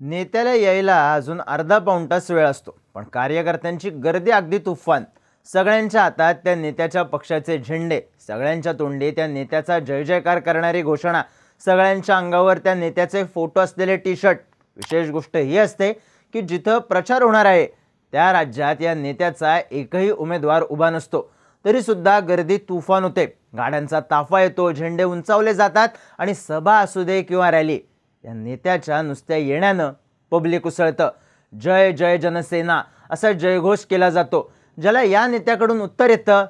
नेत्याला यायला अजून अर्धा पाऊण तास वेळ असतो. पण कार्यकर्त्यांची गर्दी अगदी तुफान. सगळ्यांच्या हातात त्या नेत्याच्या पक्षाचे झेंडे सगळ्यांच्या तोंडी त्या नेत्याचा जय जयकार करणारी घोषणा सगळ्यांच्या अंगावर त्या नेत्याचे फोटो असलेले टी शर्ट विशेष गोष्ट ही असते की जिथं प्रचार होणार आहे त्या राज्यात या नेत्याचा एकही उमेदवार उभा नसतो. तरीसुद्धा गर्दी तुफान होते. गाड्यांचा ताफा येतो झेंडे उंचावले जातात आणि सभा असू दे किंवा रॅली. या नेत्याच्या नुसत्या येण्यानं पब्लिक उसळतं. जय जय जनसेना असा जयघोष केला जातो ज्याला या नेत्याकडून उत्तर येतं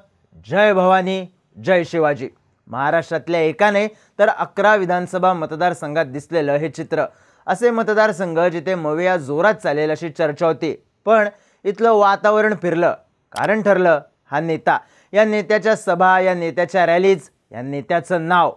जय भवानी जय शिवाजी. महाराष्ट्रातल्या एकाने तर अकरा विधानसभा मतदारसंघात दिसलेलं हे चित्र. असे मतदारसंघ जिथे मविया जोरात चालेल अशी चर्चा होती पण इथलं वातावरण फिरलं. कारण ठरलं हा नेता. या नेत्याच्या सभा या नेत्याच्या रॅलीज या नेत्याचं नाव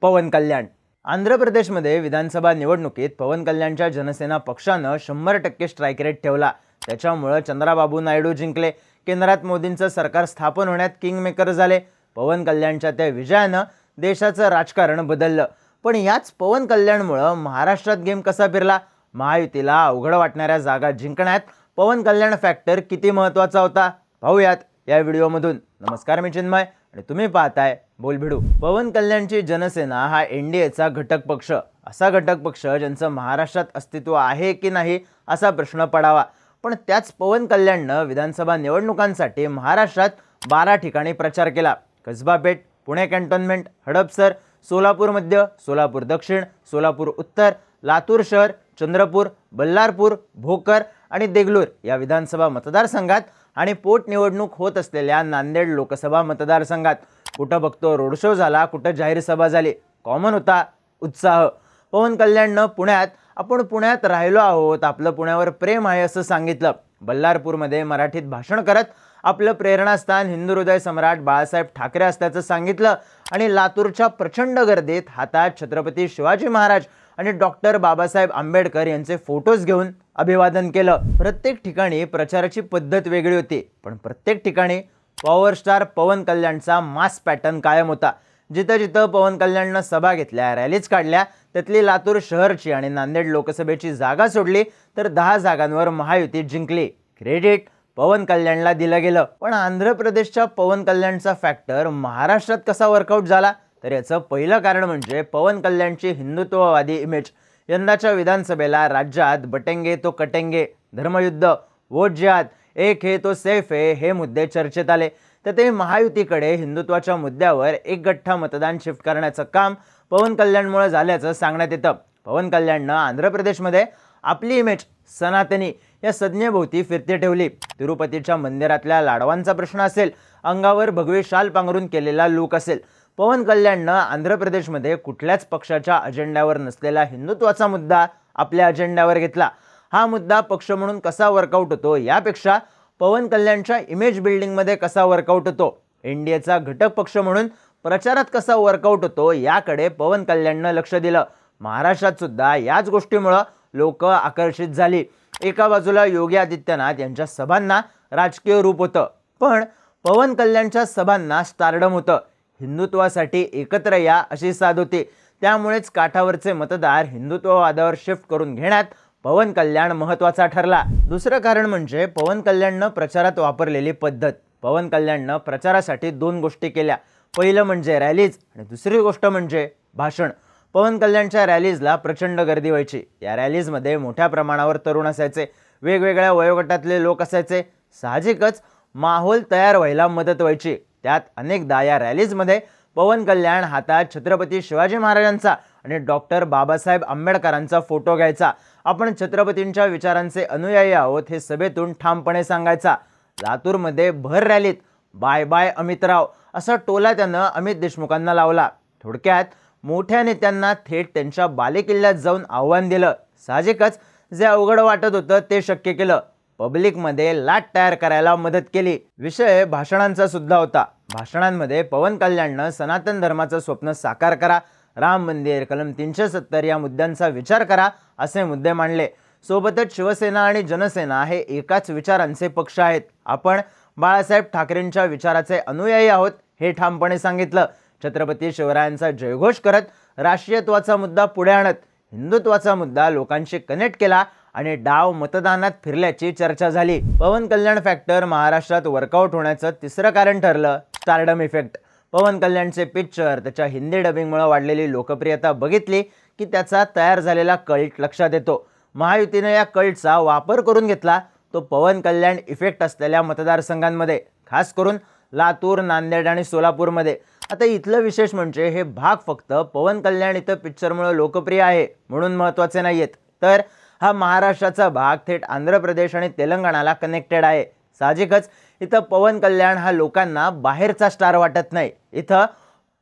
पवन कल्याण. आंध्र प्रदेशमध्ये विधानसभा निवडणुकीत पवन कल्याणच्या जनसेना पक्षानं शंभर टक्के स्ट्राईक रेट ठेवला. त्याच्यामुळं चंद्राबाबू नायडू जिंकले. केंद्रात मोदींचं सरकार स्थापन होण्यात किंगमेकर झाले. पवन कल्याणच्या त्या विजयानं देशाचं राजकारण बदललं. पण याच पवन कल्याणमुळं महाराष्ट्रात गेम कसा फिरला? महायुतीला अवघड वाटणाऱ्या जागा जिंकण्यात पवन कल्याण फॅक्टर किती महत्त्वाचा होता? पाहूयात या व्हिडिओमधून नमस्कार मी चिन्मय. आणि तुम्ही पाहताय बोलभिडू पवन कल्याणची जनसेना हा एन डी एचा घटक पक्ष. असा घटक पक्ष ज्यांचं महाराष्ट्रात अस्तित्व आहे की नाही असा प्रश्न पडावा. पण त्याच पवन कल्याणनं विधानसभा निवडणुकांसाठी महाराष्ट्रात बारा ठिकाणी प्रचार केला. कसबापेठ पुणे कॅन्टोन्मेंट हडपसर सोलापूर मध्य सोलापूर दक्षिण सोलापूर उत्तर लातूर शहर चंद्रपूर बल्लारपूर भोकर आणि देगलूर या विधानसभा मतदारसंघात आणि पोटनिवडणूक होत असलेल्या नांदेड लोकसभा मतदारसंघात. कुठं बघतो रोड शो झाला कुठं जाहीर सभा झाली कॉमन होता उत्साह. पवन कल्याणनं पुण्यात आपण पुण्यात राहिलो आहोत आपलं पुण्यावर प्रेम आहे असं सांगितलं. बल्लारपूरमध्ये मराठीत भाषण करत आपलं प्रेरणास्थान हिंदू हृदय सम्राट बाळासाहेब ठाकरे असल्याचं सांगितलं आणि लातूरच्या प्रचंड गर्दीत हातात छत्रपती शिवाजी महाराज आणि डॉक्टर बाबासाहेब आंबेडकर यांचे फोटोज घेऊन अभिवादन केलं. प्रत्येक ठिकाणी प्रचाराची पद्धत वेगळी होती पण प्रत्येक ठिकाणी पॉवर स्टार पवन कल्याणचा मास पॅटर्न कायम होता. जिथं जिथं पवन कल्याणनं सभा घेतल्या रॅलीज काढल्या त्यातली लातूर शहरची आणि नांदेड लोकसभेची जागा सोडली तर दहा जागांवर महायुती जिंकली. क्रेडिट पवन कल्याणला दिलं गेलं. पण आंध्र प्रदेशच्या पवन कल्याणचा फॅक्टर महाराष्ट्रात कसा वर्कआउट झाला? तर याचं पहिलं कारण म्हणजे पवन कल्याणची हिंदुत्ववादी इमेज यंदाच्या विधानसभेला राज्यात बटेंगे तो कटेंगे धर्मयुद्ध वोट जिहाद एक हे तो सेफ आहे हे मुद्दे चर्चेत आले. तर ते महायुतीकडे हिंदुत्वाच्या मुद्द्यावर एक गठ्ठा मतदान शिफ्ट करण्याचं काम पवन कल्याणमुळे झाल्याचं सांगण्यात येतं. पवन कल्याणनं आंध्र प्रदेशमध्ये आपली इमेज सनातनी या संज्ञेभोवती फिरती ठेवली. तिरुपतीच्या मंदिरातल्या लाडवांचा प्रश्न असेल. अंगावर भगवे शाल पांघरून केलेला लूक असेल. पवन कल्याणनं आंध्र प्रदेशमध्ये कुठल्याच पक्षाच्या अजेंड्यावर नसलेला हिंदुत्वाचा मुद्दा आपल्या अजेंड्यावर घेतला. हा मुद्दा पक्ष म्हणून कसा वर्कआउट होतो यापेक्षा पवन कल्याणच्या इमेज बिल्डिंगमध्ये कसा वर्कआउट होतो? एनडीएचा घटक पक्ष म्हणून प्रचारात कसा वर्कआउट होतो याकडे पवन कल्याणनं लक्ष दिलं. महाराष्ट्रात सुद्धा याच गोष्टीमुळं लोक आकर्षित झाली. एका बाजूला योगी आदित्यनाथ यांच्या सभांना राजकीय रूप होतं. पण पवन कल्याणच्या सभांना स्टारडम होतं. हिंदुत्वासाठी एकत्र या अशी साध होती. त्यामुळेच काठावरचे मतदार हिंदुत्ववादावर शिफ्ट करून घेण्यात पवन कल्याण महत्त्वाचा ठरला. दुसरं कारण म्हणजे पवन कल्याणनं प्रचारात वापरलेली पद्धत. पवन कल्याणनं प्रचारासाठी दोन गोष्टी केल्या. पहिलं म्हणजे रॅलीज आणि दुसरी गोष्ट म्हणजे भाषण. पवन कल्याणच्या रॅलीजला प्रचंड गर्दी व्हायची. या रॅलीजमध्ये मोठ्या प्रमाणावर तरुण असायचे. वेगवेगळ्या वयोगटातले लोक असायचे. साहजिकच माहोल तयार व्हायला मदत व्हायची. त्यात अनेकदा या रॅलीजमध्ये पवन कल्याण हातात छत्रपती शिवाजी महाराजांचा आणि डॉक्टर बाबासाहेब आंबेडकरांचा फोटो घ्यायचा. आपण छत्रपतींच्या विचारांचे अनुयायी आहोत हे सभेतून ठामपणे सांगायचा. लातूरमध्ये भर रॅलीत बाय बाय अमितराव असा टोला त्यानं अमित देशमुखांना लावला. थोडक्यात मोठ्या नेत्यांना थेट त्यांच्या बालेकिल्ल्यात जाऊन आव्हान दिलं. साहजिकच जे अवघड वाटत होतं ते शक्य केलं. पब्लिकमध्ये लाट तयार करायला मदत केली. विषय भाषणांचा सुद्धा होता. भाषणांमध्ये पवन कल्याणनं सनातन धर्माचं स्वप्न साकार करा. राम मंदिर कलम तीनशे सत्तर या मुद्द्यांचा विचार करा असे मुद्दे मांडले. सोबतच शिवसेना आणि जनसेना हे एकाच विचारांचे पक्ष आहेत. आपण बाळासाहेब ठाकरेंच्या विचाराचे अनुयायी आहोत हे ठामपणे सांगितलं. छत्रपती शिवरायांचा जयघोष करत राष्ट्रीयत्वाचा मुद्दा पुढे आणत हिंदुत्वाचा मुद्दा लोकांशी कनेक्ट केला आणि डाव मतदानात फिरल्याची चर्चा झाली. पवन कल्याण फॅक्टर महाराष्ट्रात वर्कआउट होण्याचं तिसरं कारण ठरलं. स्टारडम इफेक्ट पवन कल्याणचे पिक्चर त्याच्या हिंदी डबिंगमुळे वाढलेली लोकप्रियता बघितली की त्याचा तयार झालेला कल्ट लक्षात येतो. महायुतीनं या कल्टचा वापर करून घेतला. तो पवन कल्याण इफेक्ट असलेल्या मतदारसंघांमध्ये खास करून लातूर नांदेड आणि सोलापूरमध्ये. आता इथलं विशेष म्हणजे हे भाग फक्त पवन कल्याण इथं पिक्चरमुळे लोकप्रिय आहे म्हणून महत्त्वाचे नाही आहेत तर हा महाराष्ट्राचा भाग थेट आंध्र प्रदेश आणि तेलंगणाला कनेक्टेड आहे. साहजिकच इथं पवन कल्याण हा लोकांना बाहेरचा स्टार वाटत नाही. इथं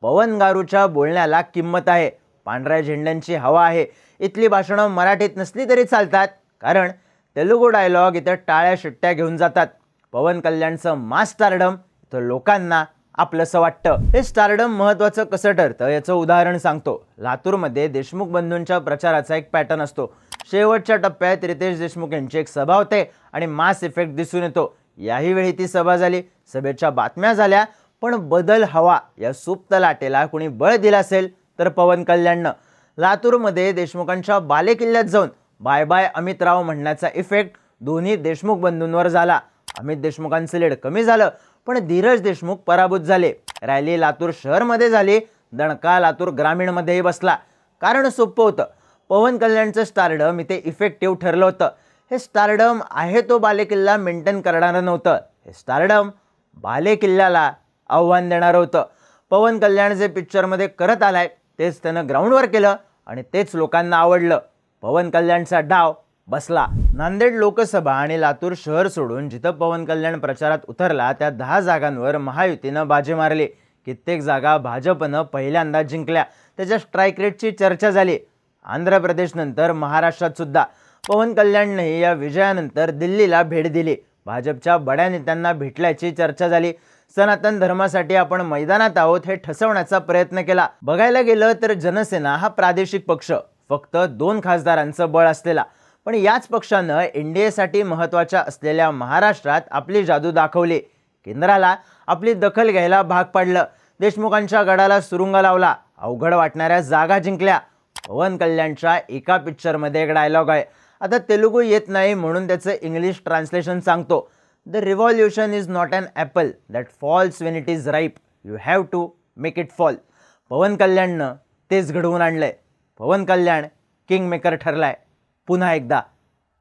पवन गारूच्या बोलण्याला किंमत आहे. पांढऱ्या झेंड्यांची हवा आहे. इथली भाषणं मराठीत नसली तरी चालतात कारण तेलुगू डायलॉग इथं टाळ्या शिट्ट्या घेऊन जातात. पवन कल्याणचं मास्टारडम इथं लोकांना आपलंसं वाटतं. हे स्टारडम महत्त्वाचं कसं ठरतं? याचं उदाहरण सांगतो. लातूरमध्ये देशमुख बंधूंच्या प्रचाराचा एक पॅटर्न असतो. शेवटच्या टप्प्यात रितेश देशमुख यांची एक सभा होते आणि मास इफेक्ट दिसून येतो. याही वेळी ती सभा झाली. सभेच्या बातम्या झाल्या. पण बदल हवा या सुप्त लाटेला कुणी बळ दिला असेल तर पवन कल्याणनं. लातूरमध्ये देशमुखांच्या बालेकिल्ल्यात जाऊन बाय बाय अमितराव म्हणण्याचा इफेक्ट दोन्ही देशमुख बंधूंवर झाला. अमित देशमुखांचं लीड कमी झालं. पण धीरज देशमुख पराभूत झाले. रॅली लातूर शहरमध्ये झाली. दणका लातूर ग्रामीणमध्येही बसला. कारण सोपं होतं. पवन कल्याणचं स्टारडम इथे इफेक्टिव्ह ठरलं होतं. हे स्टारडम आहे तो बालेकिल्ला मेंटेन करणारं नव्हतं. हे स्टारडम बालेकिल्ल्याला आव्हान देणारं होतं. पवन कल्याण जे पिक्चरमध्ये करत आलाय तेच त्यानं ग्राउंडवर केलं आणि तेच लोकांना आवडलं. पवन कल्याणचा डाव बसला. नांदेड लोकसभा आणि लातूर शहर सोडून जिथं पवन कल्याण प्रचारात उतरला त्या दहा जागांवर महायुतीनं बाजी मारली. कित्येक जागा भाजपनं पहिल्यांदा जिंकल्या. त्याच्या स्ट्राईक रेटची चर्चा झाली. आंध्र प्रदेशनंतर महाराष्ट्रात सुद्धा. पवन कल्याणनेही या विजयानंतर दिल्लीला भेट दिली. भाजपच्या बड्या नेत्यांना भेटल्याची चर्चा झाली. सनातन धर्मासाठी आपण मैदानात आहोत हे ठसवण्याचा प्रयत्न केला. बघायला गेलं तर जनसेना हा प्रादेशिक पक्ष. फक्त दोन खासदारांचं बळ असलेला. पण याच पक्षानं एन डी एसाठी महत्त्वाच्या असलेल्या महाराष्ट्रात आपली जादू दाखवली. केंद्राला आपली दखल घ्यायला भाग पाडलं. देशमुखांच्या गडाला सुरुंग लावला. अवघड वाटणाऱ्या जागा जिंकल्या. पवन कल्याणच्या एका पिक्चरमध्ये एक डायलॉग आहे. आता तेलुगू येत नाही म्हणून त्याचं इंग्लिश ट्रान्सलेशन सांगतो. The revolution is not an apple that falls when it is ripe you have to make it fall Pawan कल्याणनं तेच घडवून आणलं आहे पवन कल्याण किंग मेकर आहे पुन्हा एकदा